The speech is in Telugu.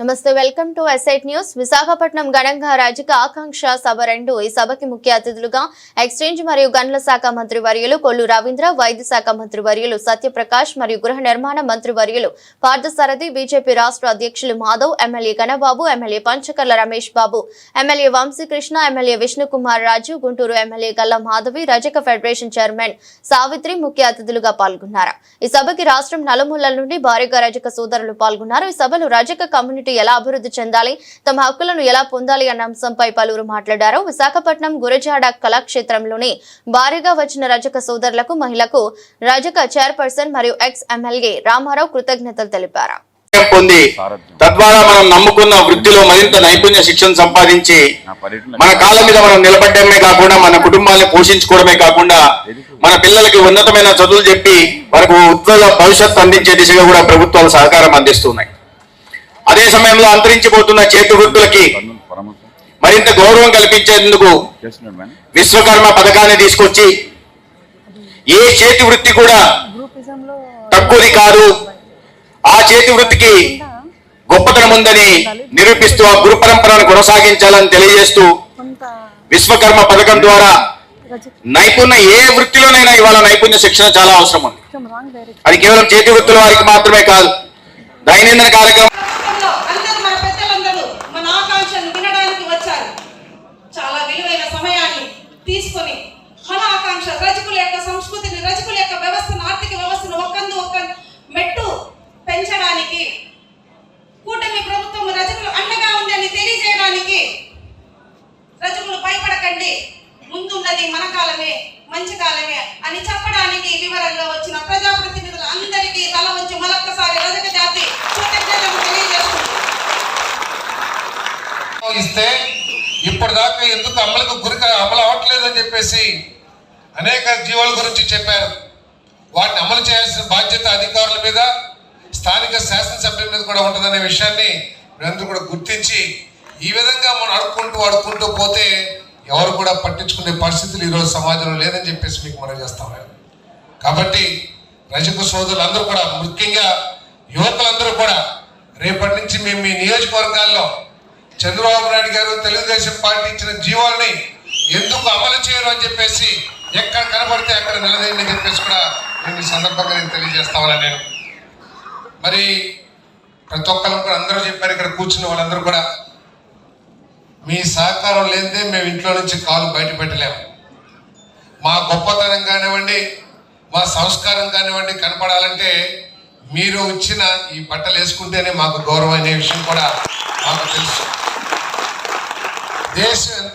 నమస్తే welcome to SIT news Visakhapatnam గణంగా రాజకీయ ఆకాంక్ష సభ రెండు. ఈ సభకి ముఖ్య అతిథులుగా ఎక్స్చేంజ్ మరియు గనుల శాఖ మంత్రి వర్యులు కొల్లు రవీంద్ర వైద్య శాఖ మంత్రి వర్యులు సత్యప్రకాష్ మరియు గృహ నిర్మాణ మంత్రి వర్యులు పార్థసారథి బీజేపీ రాష్ట్ర అధ్యక్షులు Madhav MLA Ganababu MLA Panchakarla Ramesh Babu MLA Vamsikrishna MLA Vishnukumar Raju Guntur MLA Galla Madhavi రజక ఫెడరేషన్ చైర్మన్ సావిత్రి ముఖ్య అతిథులుగా పాల్గొన్నారు. ఈ సభకి రాష్ట్రం నలుమూలల నుండి భారీగా రజక సోదరులు పాల్గొన్నారు. ఈ సభలో రజక కమ్యూనిటీ ఎలా అభివృద్ధి చెందాలి తమ హక్కులను ఎలా పొందాలి అన్న అంశంపై పలువురు మాట్లాడారు. విశాఖపట్నం గురజాడ కళాక్షేత్రంలోని భారీగా వచ్చిన రజక సోదరులకు మహిళకు రజక చైర్పర్సన్ మరియు ఎక్స్ ఎమ్మెల్యే రామారావు కృతజ్ఞతలు తెలిపారు. పొంది తద్వారా మనం నమ్ముకున్న వృత్తిలో మరింత నైపుణ్య శిక్షణ సంపాదించి మన కాళ్ళ మీద మనం నిలబడమే కాకుండా మన కుటుంబాన్ని పోషించుకోవడమే కాకుండా మన పిల్లలకి ఉన్నతమైన చదువులు చెప్పి మనకు ఉజ్వల భవిష్యత్తు అందించే దిశగా కూడా ప్రభుత్వాలు సహకారం అందిస్తున్నాయి. అదే సమయంలో అంతరించిపోతున్న చేతి వృత్తులకి మరింత గౌరవం కల్పించేందుకు విశ్వకర్మ పథకాన్ని తీసుకొచ్చి ఏ చేతి వృత్తి కూడా తక్కువది కాదు. ఆ చేతి వృత్తికి గొప్పతనం ఉందని నిరూపిస్తూ ఆ గురు పరంపరను కొనసాగించాలని తెలియజేస్తూ విశ్వకర్మ పథకం ద్వారా నైపుణ్య ఏ వృత్తిలోనైనా ఇవాళ నైపుణ్య శిక్షణ చాలా అవసరం ఉంది. అది కేవలం చేతి వృత్తుల వారికి మాత్రమే కాదు. దైనందిన కార్యక్రమం రాష్ట్రంలో అందరూ మన పెద్దలందరూ మన ఆకాంక్షను వినడానికి వచ్చారు చాలా విలువైన సమయాన్ని తీసుకొని మన ఆకాంక్ష రజకుల యొక్క సంస్కృతిని రజకుల యొక్క వ్యవస్థను ఆర్థిక వ్యవస్థను ఒక్కందు ఒక్క మెట్టు పెంచడానికి కూటమి ప్రభుత్వం రజకులు అండగా ఉందని తెలియజేయడానికి రజకులు భయపడకండి. ముందున్నది మన కాలమే మంచి కాలమే అని చెప్పడానికి వివరంలో వచ్చిన ప్రజాప్రతినిధులు అందరికీ తల వంచి మరొక్కసారి రజక జాతి కృతజ్ఞతలు తెలియజేస్తుంది ఇస్తే ఇప్పటిదాకా ఎందుకు అమలుకు గురి అమలు అని చెప్పేసి అనేక జీవాల గురించి చెప్పారు. వాటిని అమలు చేయాల్సిన బాధ్యత అధికారుల మీద స్థానిక శాసనసభ్యుల మీద కూడా ఉంటుందనే విషయాన్ని మీరందరూ కూడా గుర్తించి ఈ విధంగా మనం అడుక్కుంటూ అడుక్కుంటూ పోతే ఎవరు కూడా పట్టించుకునే పరిస్థితులు ఈరోజు సమాజంలో లేదని చెప్పేసి మీకు మనం చేస్తాం. కాబట్టి రజక సోదరులు అందరూ కూడా ముఖ్యంగా యువకులందరూ కూడా రేపటి నుంచి మేము మీ నియోజకవర్గాల్లో చంద్రబాబు నాయుడు గారు తెలుగుదేశం పార్టీ ఇచ్చిన జీవోల్ని ఎందుకు అమలు చేయరు అని చెప్పేసి ఎక్కడ కనబడితే అక్కడ నిలదీయండి చెప్పేసి కూడా నేను ఈ సందర్భంగా నేను తెలియజేస్తామని నేను. మరి ప్రతి ఒక్కరు కూడా అందరూ చెప్పారు ఇక్కడ కూర్చున్న వాళ్ళందరూ కూడా మీ సహకారం లేనిదే మేము ఇంట్లో నుంచి కాలు బయట పెట్టలేము. మా గొప్పతనం కానివ్వండి మా సంస్కారం కానివ్వండి కనపడాలంటే మీరు ఇచ్చిన ఈ బట్టలు వేసుకుంటేనే మాకు గౌరవం అనే విషయం కూడా మాకు తెలుసు. దేశం